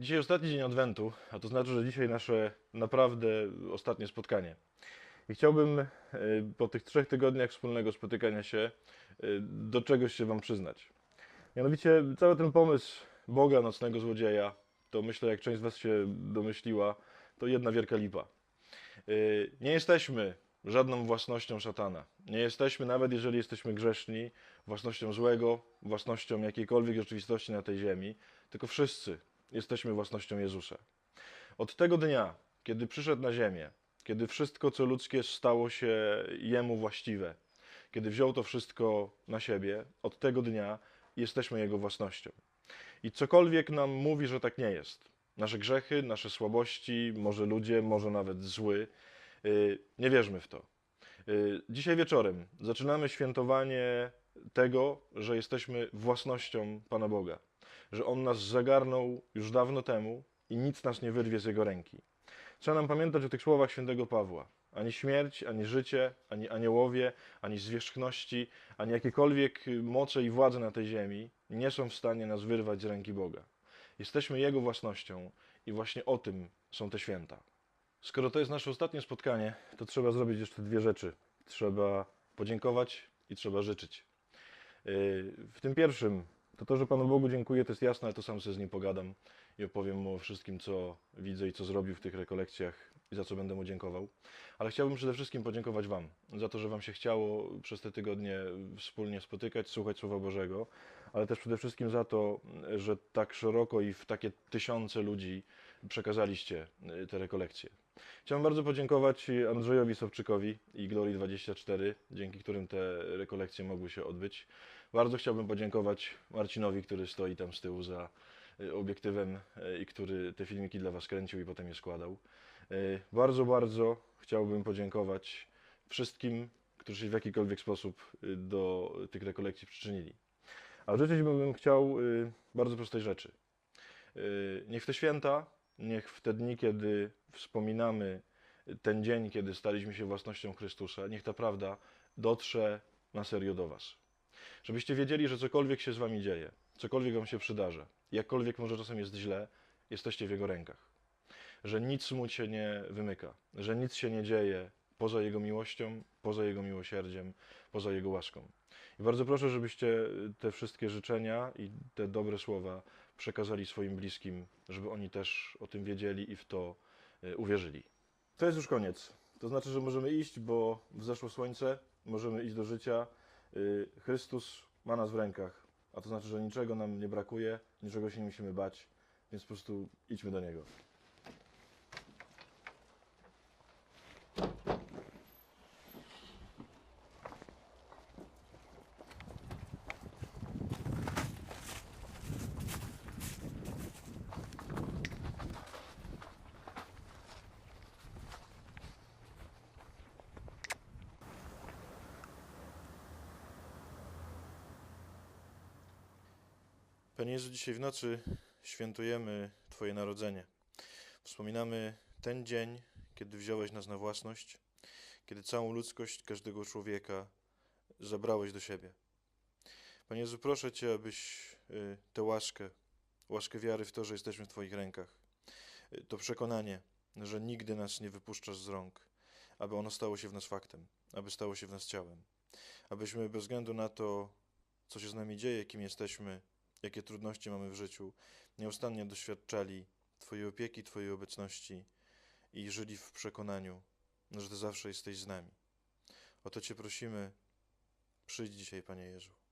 Dzisiaj ostatni dzień Adwentu, a to znaczy, że dzisiaj nasze naprawdę ostatnie spotkanie. I chciałbym e, po tych trzech tygodniach wspólnego spotykania się e, do czegoś się Wam przyznać. Mianowicie cały ten pomysł Boga nocnego złodzieja, to myślę, jak część z Was się domyśliła, to jedna wielka lipa. E, Nie jesteśmy żadną własnością szatana. Nie jesteśmy, nawet jeżeli jesteśmy grzeszni, własnością złego, własnością jakiejkolwiek rzeczywistości na tej ziemi, tylko wszyscy jesteśmy własnością Jezusa. Od tego dnia, kiedy przyszedł na ziemię, kiedy wszystko, co ludzkie, stało się Jemu właściwe, kiedy wziął to wszystko na siebie, od tego dnia jesteśmy Jego własnością. I cokolwiek nam mówi, że tak nie jest, nasze grzechy, nasze słabości, może ludzie, może nawet zły, yy, nie wierzmy w to. Yy, Dzisiaj wieczorem zaczynamy świętowanie tego, że jesteśmy własnością Pana Boga, że On nas zagarnął już dawno temu i nic nas nie wyrwie z Jego ręki. Trzeba nam pamiętać o tych słowach świętego Pawła. Ani śmierć, ani życie, ani aniołowie, ani zwierzchności, ani jakiekolwiek moce i władze na tej ziemi nie są w stanie nas wyrwać z ręki Boga. Jesteśmy Jego własnością i właśnie o tym są te święta. Skoro to jest nasze ostatnie spotkanie, to trzeba zrobić jeszcze dwie rzeczy. Trzeba podziękować i trzeba życzyć. Yy, W tym pierwszym, to to, że Panu Bogu dziękuję, to jest jasne, ale to sam sobie z nim pogadam i opowiem mu o wszystkim, co widzę i co zrobił w tych rekolekcjach i za co będę mu dziękował. Ale chciałbym przede wszystkim podziękować Wam za to, że Wam się chciało przez te tygodnie wspólnie spotykać, słuchać Słowa Bożego, ale też przede wszystkim za to, że tak szeroko i w takie tysiące ludzi przekazaliście te rekolekcje. Chciałem bardzo podziękować Andrzejowi Sowczykowi i Glorii24, dzięki którym te rekolekcje mogły się odbyć. Bardzo chciałbym podziękować Marcinowi, który stoi tam z tyłu za y, obiektywem y, i który te filmiki dla Was kręcił i potem je składał. Y, Bardzo, bardzo chciałbym podziękować wszystkim, którzy się w jakikolwiek sposób do tych rekolekcji przyczynili. A życzyć bym chciał bardzo prostej rzeczy. Niech te święta, niech w te dni, kiedy wspominamy ten dzień, kiedy staliśmy się własnością Chrystusa, niech ta prawda dotrze na serio do Was. Żebyście wiedzieli, że cokolwiek się z Wami dzieje, cokolwiek Wam się przydarza, jakkolwiek może czasem jest źle, jesteście w Jego rękach. Że nic Mu się nie wymyka, że nic się nie dzieje poza Jego miłością, poza Jego miłosierdziem, poza Jego łaską. I bardzo proszę, żebyście te wszystkie życzenia i te dobre słowa przekazali swoim bliskim, żeby oni też o tym wiedzieli i w to y, uwierzyli. To jest już koniec. To znaczy, że możemy iść, bo wzeszło słońce, możemy iść do życia. Y, Chrystus ma nas w rękach, a to znaczy, że niczego nam nie brakuje, niczego się nie musimy bać, więc po prostu idźmy do Niego. Panie Jezu, dzisiaj w nocy świętujemy Twoje narodzenie. Wspominamy ten dzień, kiedy wziąłeś nas na własność, kiedy całą ludzkość każdego człowieka zabrałeś do siebie. Panie Jezu, proszę Cię, abyś y, tę łaskę, łaskę wiary w to, że jesteśmy w Twoich rękach, y, to przekonanie, że nigdy nas nie wypuszczasz z rąk, aby ono stało się w nas faktem, aby stało się w nas ciałem. Abyśmy bez względu na to, co się z nami dzieje, kim jesteśmy, jakie trudności mamy w życiu, nieustannie doświadczali Twojej opieki, Twojej obecności i żyli w przekonaniu, że Ty zawsze jesteś z nami. O to Cię prosimy, przyjdź dzisiaj, Panie Jezu.